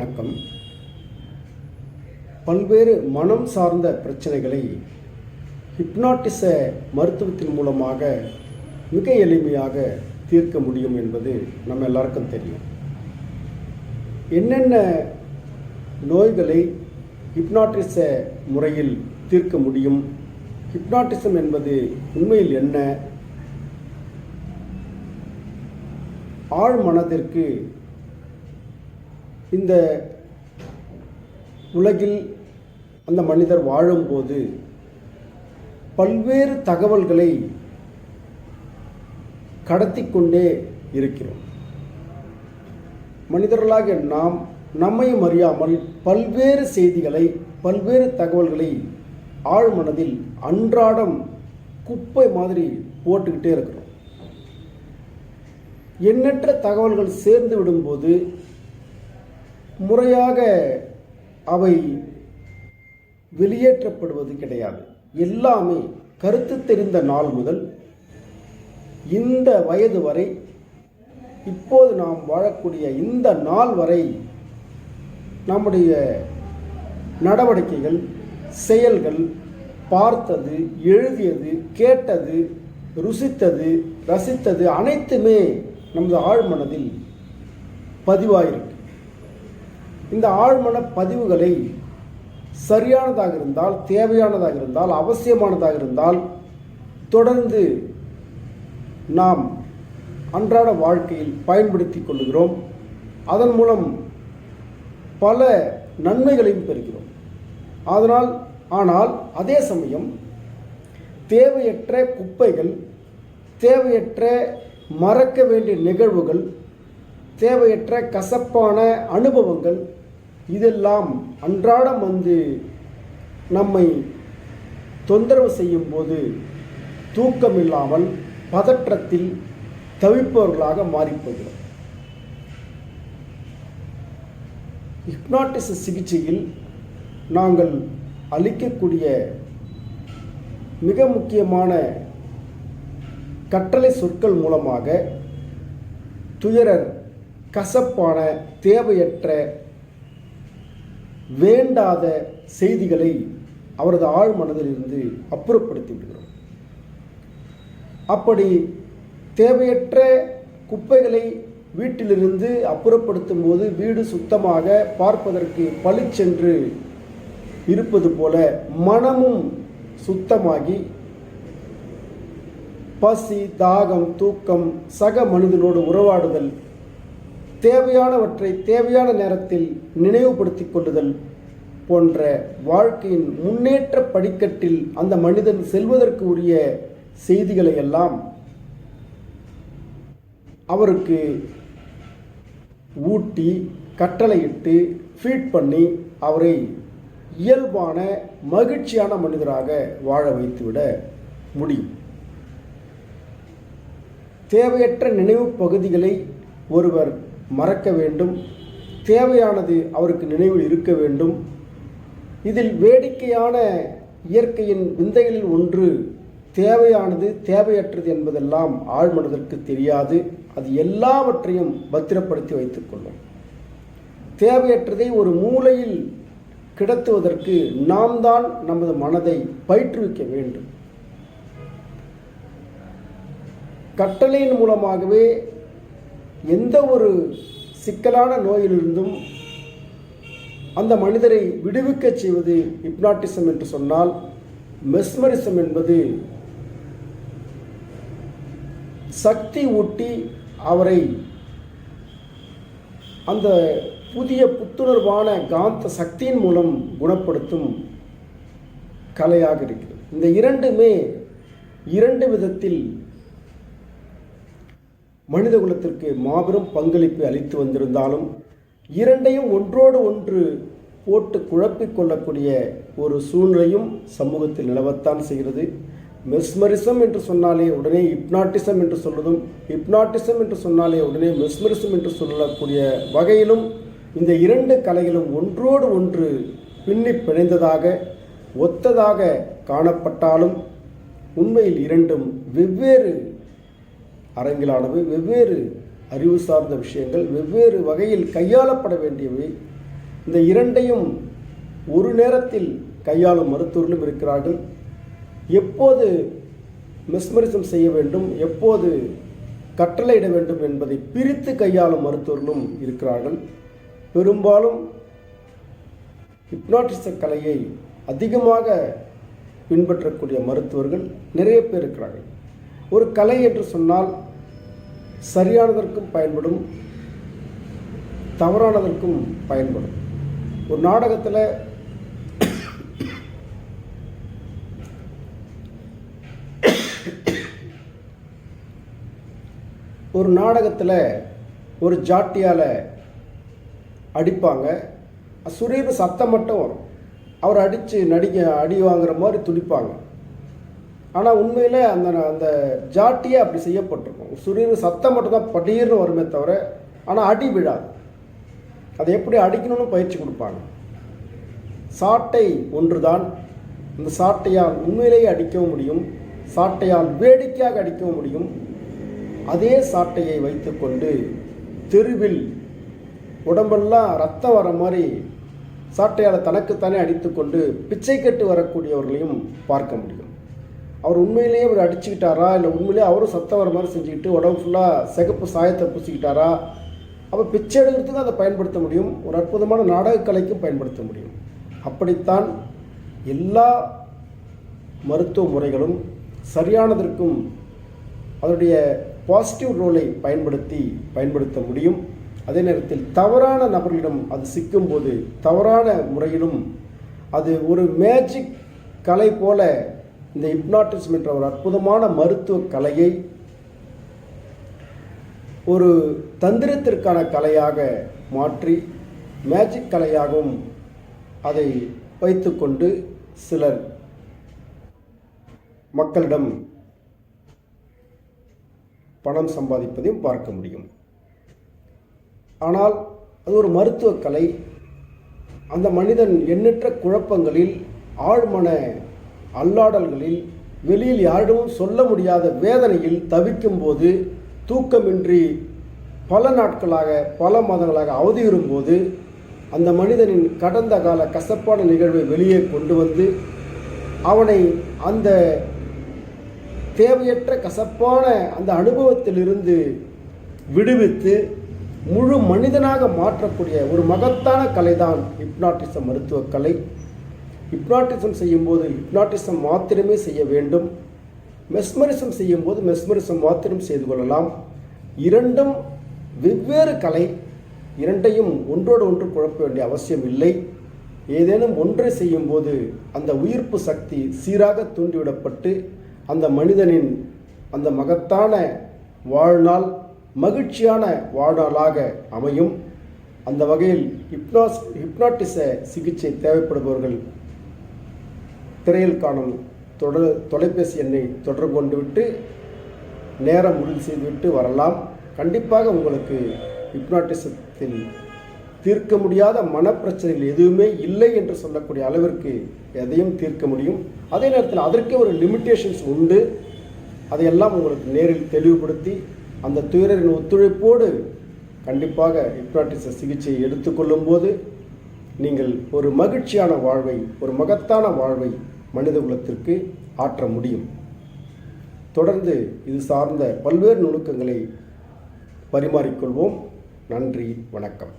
வணக்கம். பல்வேறு மனம் சார்ந்த பிரச்சனைகளை ஹிப்னாட்டிச மருத்துவத்தின் மூலமாக மிக எளிமையாக தீர்க்க முடியும் என்பது நம்ம எல்லாருக்கும் தெரியும். என்னென்ன நோய்களை ஹிப்னாட்டிச முறையில் தீர்க்க முடியும்? ஹிப்னாட்டிசம் என்பது உண்மையில் என்ன? ஆழ் மனதிற்கு இந்த உலகில் அந்த மனிதர் வாழும்போது பல்வேறு தகவல்களை கடத்தி கொண்டே இருக்கிறோம். மனிதர்களாக நாம் நம்மையும் அறியாமல் பல்வேறு செய்திகளை பல்வேறு தகவல்களை ஆழ் மனதில் அன்றாடம் குப்பை மாதிரி போட்டுக்கிட்டே இருக்கிறோம். எண்ணற்ற தகவல்கள் சேர்ந்து விடும்போது முறையாக அவை வெளியேற்றப்படுவது கிடையாது. எல்லாமே கருத்து தெரிந்த நாள் முதல் இந்த வயது வரை இப்போது நாம் வாழக்கூடிய இந்த நாள் வரை நம்முடைய நடவடிக்கைகள் செயல்கள் பார்த்தது எழுதியது கேட்டது ருசித்தது ரசித்தது அனைத்துமே நமது ஆழ்மனதில் பதிவாயிருக்கும் இந்த ஆழ்மன பதிவுகளை சரியானதாக இருந்தால் தேவையானதாக இருந்தால் அவசியமானதாக இருந்தால் தொடர்ந்து நாம் அன்றாட வாழ்க்கையில் பயன்படுத்தி கொள்கிறோம் அதன் மூலம் பல நன்மைகளையும் பெறுகிறோம். அதனால் ஆனால் அதே சமயம் தேவையற்ற குப்பைகள் தேவையற்ற மறக்க வேண்டிய நிகழ்வுகள் தேவையற்ற கசப்பான அனுபவங்கள் இதெல்லாம் அன்றாடம் வந்து நம்மை தொந்தரவு செய்யும் போது தூக்கம் இல்லாமல் பதற்றத்தில் தவிப்பவர்களாக மாறிப்போகிறோம். ஹிப்னாட்டிச சிகிச்சையில் நாங்கள் அளிக்கக்கூடிய மிக முக்கியமான கட்டளை சொற்கள் மூலமாக துயரர் கசப்பான தேவையற்ற வேண்டாத செய்திகளை அவரது ஆழ் மனதிலிருந்து அப்புறப்படுத்தி விடுகிறோம். அப்படி தேவையற்ற குப்பைகளை வீட்டிலிருந்து அப்புறப்படுத்தும் போது வீடு சுத்தமாக பார்ப்பதற்கு பளிச்சென்று இருப்பது போல மனமும் சுத்தமாகி பசி தாகம் தூக்கம் சக மனிதனோடு உறவாடுதல் தேவையானவற்றை தேவையான நேரத்தில் நினைவுபடுத்திக் கொள்ளுதல் போன்ற வாழ்க்கையின் முன்னேற்ற படிக்கட்டில் அந்த மனிதன் செல்வதற்கு உரிய செய்திகளை எல்லாம் அவருக்கு ஊட்டி கட்டளையிட்டு ஃபீட் பண்ணி அவரை இயல்பான மகிழ்ச்சியான மனிதராக வாழ வைத்துவிட முடியும். தேவையற்ற நினைவு பகுதிகளை ஒருவர் மறக்க வேண்டும். தேவையானது அவருக்கு நினைவில் இருக்க வேண்டும். இதில் வேடிக்கையான இயற்கையின் விந்தைகளில் ஒன்று தேவையானது தேவையற்றது என்பதெல்லாம் ஆழ்மனதிற்கு தெரியாது. அது எல்லாவற்றையும் பத்திரப்படுத்தி வைத்துக்கொள்ளும். தேவையற்றதை ஒரு மூலையில் கிடத்துவதற்கு நாம் தான் நமது மனதை பயிற்றுவிக்க வேண்டும். கட்டளையின் மூலமாகவே எந்த ஒரு சிக்கலான நோயிலிருந்தும் அந்த மனிதரை விடுவிக்கச் செய்வது ஹிப்னாட்டிசம் என்று சொன்னால் மெஸ்மரிசம் என்பது சக்தி ஊட்டி அவரை அந்த புதிய புத்துணர்வான காந்த சக்தியின் மூலம் குணப்படுத்தும் கலையாக இருக்கிறது. இந்த இரண்டுமே இரண்டு விதத்தில் மனித குலத்திற்கு மாபெரும் பங்களிப்பை அளித்து வந்திருந்தாலும் இரண்டையும் ஒன்றோடு ஒன்று போட்டு குழப்பிக் கொள்ளக்கூடிய ஒரு சூழ்நிலையும் சமூகத்தில் நிலவத்தான் செய்கிறது. மெஸ்மரிசம் என்று சொன்னாலே உடனே ஹிப்னாட்டிசம் என்று சொல்வதும் ஹிப்னாட்டிசம் என்று சொன்னாலே உடனே மெஸ்மரிசம் என்று சொல்லக்கூடிய வகையிலும் இந்த இரண்டு கலைகளும் ஒன்றோடு ஒன்று பின்னி பிணைந்ததாக ஒத்ததாக காணப்பட்டாலும் உண்மையில் இரண்டும் வெவ்வேறு அரங்கிலானவை வெவ்வேறு அறிவு சார்ந்த விஷயங்கள் வெவ்வேறு வகையில் கையாளப்பட வேண்டியவை. இந்த இரண்டையும் ஒரு நேரத்தில் கையாளும் மருத்துவர்களும் இருக்கிறார்கள். எப்போது மெஸ்மரிசம் செய்ய வேண்டும் எப்போது கட்டளையிட வேண்டும் என்பதை பிரித்து கையாளும் மருத்துவர்களும் இருக்கிறார்கள். பெரும்பாலும் ஹிப்னாட்டிச கலையை அதிகமாக பின்பற்றக்கூடிய மருத்துவர்கள் நிறைய பேர் இருக்கிறார்கள். ஒரு கலை என்று சொன்னால் சரியானதற்கும் பயன்படும் தவறானதற்கும் பயன்படும். ஒரு நாடகத்தில் ஒரு நாடகத்தில் ஒரு ஜாட்டியால் அடிப்பாங்க. சுரீர் சத்தம் மட்டும் வரும். அவர் அடித்து நடிக்க அடி வாங்குற மாதிரி துடிப்பாங்க. ஆனால் உண்மையில் அந்த அந்த ஜாட்டியே அப்படி செய்யப்பட்டிருக்கும். சுரீர் சத்தம் மட்டும்தான் படீர்னு வருமே தவிர ஆனால் அடி விழாது. அதை எப்படி அடிக்கணும்னு பயிற்சி கொடுப்பாங்க. சாட்டை ஒன்றுதான். இந்த சாட்டையால் உண்மையிலேயே அடிக்கவும் முடியும். சாட்டையால் வேடிக்கையாக அடிக்கவும் முடியும். அதே சாட்டையை வைத்துக்கொண்டு தெருவில் உடம்பெல்லாம் ரத்தம் வர மாதிரி சாட்டையால் தனக்குத்தானே அடித்துக்கொண்டு பிச்சை கட்டு வரக்கூடியவர்களையும் பார்க்க முடியும். அவர் உண்மையிலேயே அவர் அடிச்சுக்கிட்டாரா? இல்லை உண்மையிலேயே அவரும் சத்தம் வர மாதிரி செஞ்சுக்கிட்டு உடம்பு ஃபுல்லாக சிகப்பு சாயத்தை பூசிக்கிட்டாரா? அப்போ பிச்சை எடுக்கிறதுக்கும் அதை பயன்படுத்த முடியும். ஒரு அற்புதமான நாடகக்கலைக்கும் பயன்படுத்த முடியும். அப்படித்தான் எல்லா மருத்துவ முறைகளும் சரியானதற்கும் அதனுடைய பாசிட்டிவ் ரோலை பயன்படுத்தி பயன்படுத்த முடியும். அதே நேரத்தில் தவறான நபர்களிடம் அது சிக்கும்போது தவறான முறையிலும் அது ஒரு மேஜிக் கலை போல இந்த ஹிப்னாட்டிசம் என்ற ஒரு அற்புதமான மருத்துவ கலையை ஒரு தந்திரத்திற்கான கலையாக மாற்றி மேஜிக் கலையாகவும் அதை வைத்துக்கொண்டு சிலர் மக்களிடம் பணம் சம்பாதிப்பதையும் பார்க்க முடியும். ஆனால் அது ஒரு மருத்துவ கலை. அந்த மனிதன் எண்ணற்ற குழப்பங்களில் ஆழ்மன அல்லாடல்களில் வெளியில் யாரிடமும் சொல்ல முடியாத வேதனையில் தவிக்கும்போது தூக்கமின்றி பல நாட்களாக பல மாதங்களாக அவதியுறும்போது அந்த மனிதனின் கடந்த கால கசப்பான நிகழ்வை வெளியே கொண்டு வந்து அவனை அந்த தேவையற்ற கசப்பான அந்த அனுபவத்திலிருந்து விடுவித்து முழு மனிதனாக மாற்றக்கூடிய ஒரு மகத்தான கலை தான் ஹிப்னாட்டிசம் மருத்துவ கலை ஹிப்னாட்டிசம் செய்யும்போது ஹிப்னாட்டிசம் மாத்திரமே செய்ய வேண்டும். மெஸ்மரிசம் செய்யும்போது மெஸ்மரிசம் மாத்திரம் செய்து கொள்ளலாம். இரண்டும் வெவ்வேறு கலை. இரண்டையும் ஒன்றோடு ஒன்று குழப்ப வேண்டிய அவசியம் இல்லை. ஏதேனும் ஒன்றை செய்யும்போது அந்த உயிர்ப்பு சக்தி சீராக தூண்டிவிடப்பட்டு அந்த மனிதனின் அந்த மகத்தான வாழ்நாள் மகிழ்ச்சியான வாழ்நாளாக அமையும். அந்த வகையில் ஹிப்னாஸ் ஹிப்னாட்டிச சிகிச்சை தேவைப்படுபவர்கள் திரையில் காணும் தொடர் தொலைபேசி எண்ணை தொடர்பு கொண்டு விட்டு நேரம் முடிவு செய்துவிட்டு வரலாம். கண்டிப்பாக உங்களுக்கு ஹிப்னாட்டிசத்தில் தீர்க்க முடியாத மனப்பிரச்சனைகள் எதுவுமே இல்லை என்று சொல்லக்கூடிய அளவிற்கு எதையும் தீர்க்க முடியும். அதே நேரத்தில் அதற்கே ஒரு லிமிட்டேஷன்ஸ் உண்டு. அதையெல்லாம் உங்களுக்கு நேரில் தெளிவுபடுத்தி அந்த துயரின் ஒத்துழைப்போடு கண்டிப்பாக ஹிப்னாட்டிச சிகிச்சையை எடுத்துக்கொள்ளும் போது நீங்கள் ஒரு மகிழ்ச்சியான வாழ்வை ஒரு மகத்தான வாழ்வை மனித குலத்திற்கு ஆற்ற முடியும். தொடர்ந்து இது சார்ந்த பல்வேறு நுணுக்கங்களை பரிமாறிக்கொள்வோம். நன்றி வணக்கம்.